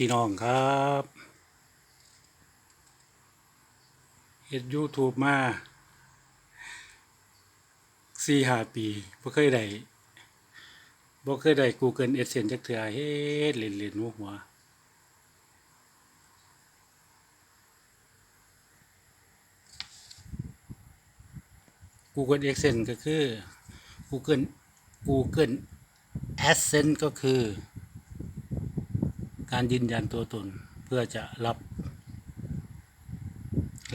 พี่น้องครับเฮ็ด YouTube มาสี่ห้าปีบ่เคยได้บ่เคยได้ Google AdSense จักเทื่อเฮ็ดเล่นๆหัวหัวกูเกิล AdSense ก็คือ Google Google AdSense ก็คือ การยืนยันตัวตนเพื่อจะรับ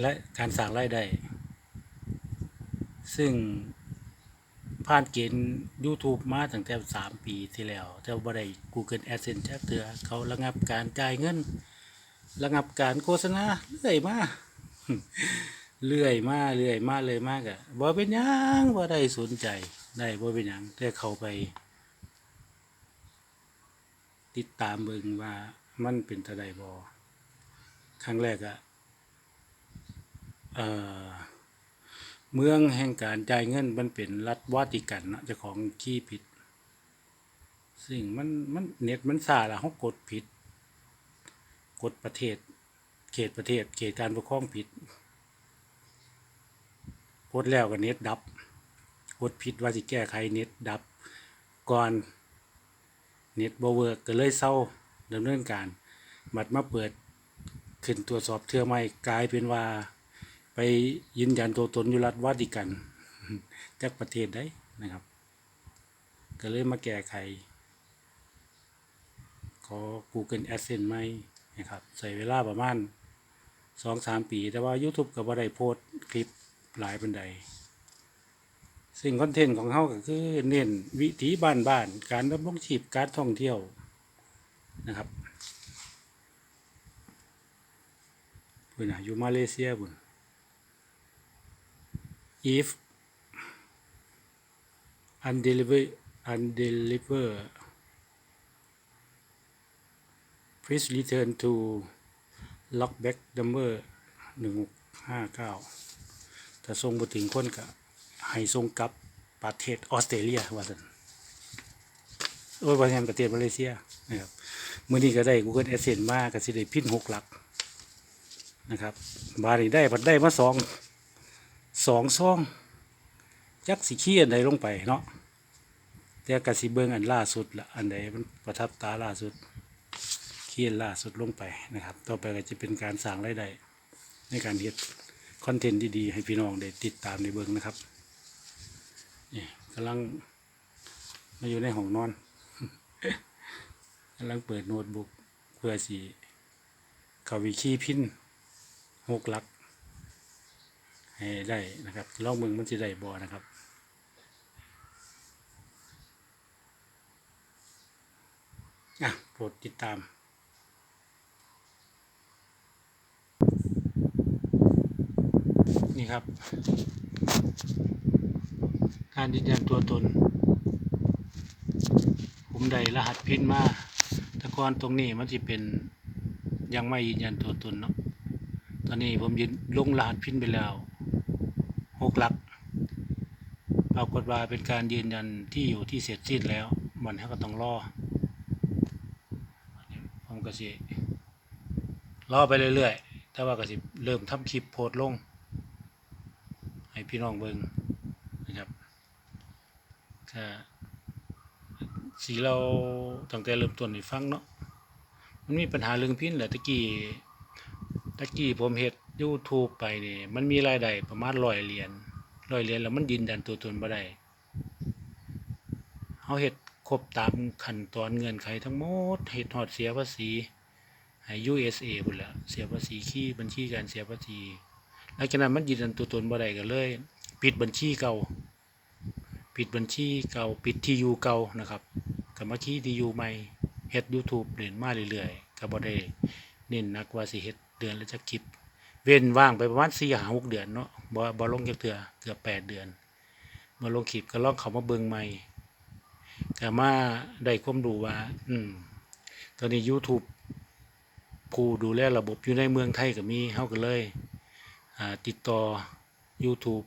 และการสร้างรายได้ ซึ่งผ่านเกณฑ์ YouTube มาตั้งแต่ 3 ปีที่แล้ว แต่บ่ได้ Google AdSense จักเทื่อเขาระงับการจ่ายเงิน ระงับการโฆษณาเรื่อยมาเรื่อยมาเรื่อยมาเลยมากอะบ่เป็นยังบ่ได้สนใจ ได้บ่เป็นยังแต่เขาไป ติดตามเบิ่งว่ามันเป็นตะไดบอครั้งแรกอะเออเมืองแห่งการจ่ายเงินมันเป็นรัฐวาติกันเนาะเจ้าของขี้ผิดซึ่งมันมันเน็ตมันซาละเฮากดผิด กดประเทศ เขตประเทศ เขตการปกครองผิดกดแล้วก็เน็ตดับกดผิดว่าสิแก้ไขเน็ตดับ ก่อน เน็ตบเวิร์กก็เลยเศร้าดำเนินการบัดมาเปิดขึ้นตรวจสอบเทือใหม่กลายเป็นว่า ไปยืนยันตัวตนอยู่รัฐวาติกันจากประเทศได้นะครับ ก็เลยมาแก้ไขขอ Google AdSense ใหม่นะครับใส่เวลาประมาณสองสามปี แต่ว่า YouTube ก็บ่ได้โพสคลิปหลายบันได สิ่งคอนเทนต์ของเขาก็คือเน้นวิถีบ้านบ้านการดำรงชีพการท่องเที่ยวนะครับพุ่นะอยู่มาเลเซียบุญ if undeliver undeliver please return to lockback number หนึ่งห้าเก้าถ้าส่งบ่ถึงคนก็ ให้ส่งกลับประเทศออสเตรเลียว่าซั่นโอ้ยว่าแม่นประเทศมาเลเซียนะครับเมื้อนี้ก็ได้ Google Adsense มาก็สิได้พินหกหลักนะครับบาดนี้ได้พัดได้มาสองสองซองจักสิขี้อันใดลงไปเนาะแต่ก็สิเบิ่งอันล่าสุดละอันใดมันประทับตาล่าสุดขี้อันล่าสุดลงไปนะครับ ต่อไปก็จะเป็นการสร้างรายได้ในการเฮ็ดคอนเทนต์ดีๆ ให้พี่น้องได้ติดตามในเบิงนะครับ นี่กำลังมาอยู่ในห้องนอนกำลังเปิดโน้ตบุ๊กเพื่อสีเขาวิคีพินหกลัก ให้ได้นะครับลองมืองมันจะได้บอนะครับอะโปรดติดตามนี่ครับ การยืนยันตัวตน ผมได้รหัสพินมาแต่ก่อนตรงนี้มันจะเป็นยังไม่ยืนยันตัวตนเนาะตอนนี้ผมยืนลงรหัสพินไปแล้วหกหลักปรากฏว่าเป็นการยืนยันที่อยู่ที่เสร็จสิ้นแล้วมันก็ต้องรอผมก็สิรอไปเรื่อยๆ แต่ว่าก็สิเริ่มทำคลิปโพสลง ให้พี่น้องเบิ่ง ก็สีเราตั้งแต่เริ่มต้นให้ฟังเนาะมันมีปัญหาเรื่องพินแหละตะกี้ตะกี้ผมเฮ็ด YouTube ไปนี่มันมีรายได้ประมาณ100เหรียญ100เหรียญแล้วมันยืนยันตัวตนบ่ได้เฮาเฮ็ดครบตามขั้นตอนเงื่อนไขทั้งหมดเฮ็ดฮอดเสียภาษีให้ USA พุ่นละเสียภาษีขี้บัญชีการเสียภาษีหลังจากนั้นมันยืนยันตัวตนบ่ได้ก็เลย ปิดบัญชีเก่า ปิดบัญชีเก่าปิดที่อยู่เก่านะครับก็มาที่ที่อยู่ใหม่เฮ็ด YouTube เล่นมาเรื่อยๆก็บ่ได้เน้นนักว่าสิเฮ็ดเดือนละจักคลิป เว้นว่างไปประมาณ4 5 6เดือนเนาะบ่บ่ลงจักเทื่อเกือบ8เดือนมาลงคลิปก็ลองเขามาเบิ่งใหม่ก็มาได้ความรู้ว่า อืม ตอนนี้ YouTube ผู้ดูแลระบบอยู่ในเมืองไทยก็มีเฮาก็เลย อ่า ติดต่อ YouTube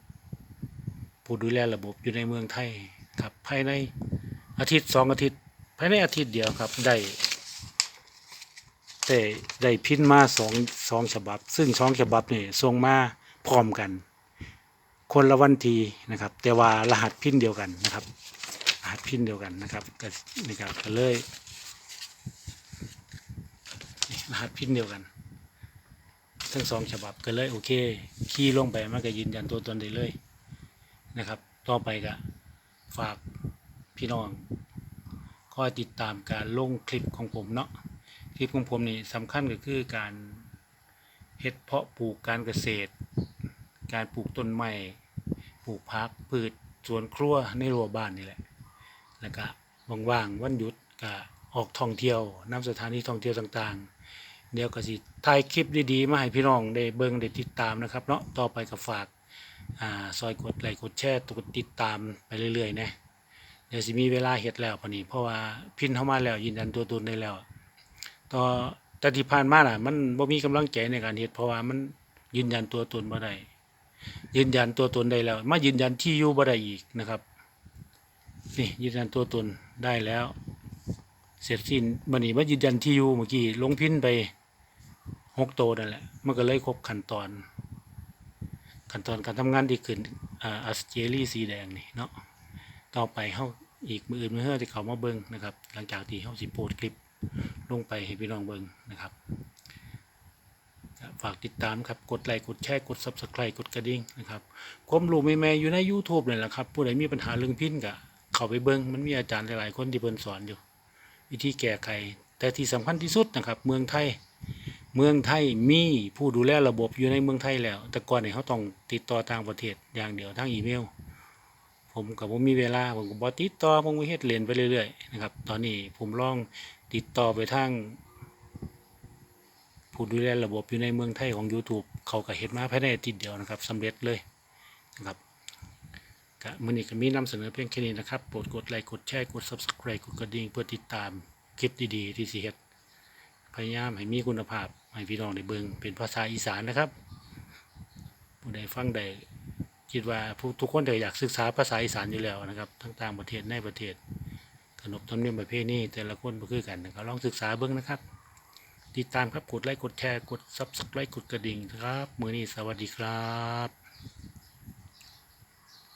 ผู้ดูแลระบบอยู่ในเมืองไทยครับภายในอาทิตย์สองอาทิตย์ ภายในอาทิตย์เดียวครับได้แต่ได้พิมพ์มาสองสองฉบับ ซึ่งสองฉบับนี่ส่งมาพร้อมกัน คนละวันทีนะครับ แต่ว่ารหัสพินเดียวกันนะครับรหัสพินเดียวกันนะครับก็นี่ครับก็เลยรหัสพินเดียวกัน ทั้งสองฉบับก็เลยโอเค ขี่ลงไปมันก็ยืนยันตัวตนได้เลย นะครับ ต่อไปก็ฝากพี่น้องคอยติดตามการลงคลิปของผมเนาะคลิปของผมนี่สำคัญก็คือการเฮ็ดเพาะปลูกการเกษตร การปลูกต้นไม้ปลูกพักพืชสวนครัวในรั้วบ้านนี่แหละแล้วก็ว่างๆวันหยุดก็ออกท่องเที่ยวนำสถานที่ท่องเที่ยวต่างๆ เดี๋ยวก็สิถ่ายคลิปดีๆมาให้พี่น้องได้เบิ่งได้ติดตามนะครับเนาะต่อไปก็ฝาก อ่าซอยกดไลค์กดแชร์กดติดตามไปเรื่อยๆนะเดี๋ยวสิมีเวลาเฮ็ดแล้วพอนี้เพราะว่าพินเข้ามาแล้วยืนยันตัวตนได้แล้วต่อแต่ที่ผ่านมาน่ะ มันบ่มีกำลังใจในการเฮ็ดเพราะว่ามันยืนยันตัวตนบ่ได้ยืนยันตัวตนได้แล้ว มายืนยันที่อยู่บ่ได้อีกนะครับนี่ยืนยันตัวตนได้แล้ว เสร็จสิ้นบันนี้มายืนยันที่อยู่เมื่อกี้ลงพินไปหกโตวนั่นแหละมันก็เลยครบขั้นตอน ขั้นตอนการทำงานที่ขึ้นอ่าอัสเจลี่สีแดงนี่เนาะต่อไปเฮาอีกมืออื่นมือเฮือที่เขามาเบิ่งนะครับ หลังจากที่เฮาสิโพสคลิปลงไปให้พี่น้องเบิ่งนะครับฝากติดตามครับ กดไลค์ กดแชร์ กด Subscribe กดกระดิ่งนะครับ ความรู้ใหม่ๆอยู่ใน YouTube นี่แหละครับ ผู้ใดมีปัญหาเรื่องพินก็เข้าไปเบิ่งมันมีอาจารย์หลายๆ คนที่เพิ่นสอนอยู่ วิธีแก้ไข แต่ที่สำคัญที่สุดนะครับ เมืองไทย เมืองไทยมีผู้ดูแลระบบอยู่ในเมืองไทยแล้ว แต่ก่อนเนี่ยเขาต้องติดต่อต่างประเทศอย่างเดียวทางอีเมล ผมกับผมมีเวลาผมก็บอติดต่อผมก็เฮ็ดเรียนไปเรื่อยๆนะครับตอนนี้ผมลองติดต่อไปทางผู้ดูแลระบบอยู่ในเมืองไทยของ YouTube เขาก็เฮ็ดมาภายในอาทิตย์เดียวนะครับสำเร็จเลยนะครับก็มื่อนี้ก็มีนำเสนอเพียงแค่นี้นะครับโปรดกดไลค์กดแชร์กด Subscribe กดกระดิ่งเพื่อติดตามคลิปดีๆที่สิเฮ็ดพยายามให้มีคุณภาพ ให้พี่น้องได้เบิ่งเป็นภาษาอีสานนะครับผู้ใดฟังได้คิดว่าผู้ทุกคนแต่อยากศึกษาภาษาอีสานอยู่แล้วนะครับทั้งต่างประเทศในประเทศขนบธรรมเนียมประเพณีแต่ละคนบ่คือกันนะครับลองศึกษาเบิ้งนะครับ ติดตามครับกดไลค์กดแชร์กดซับสไครต์กดกระดิ่งครับ มือนี้สวัสดีครับ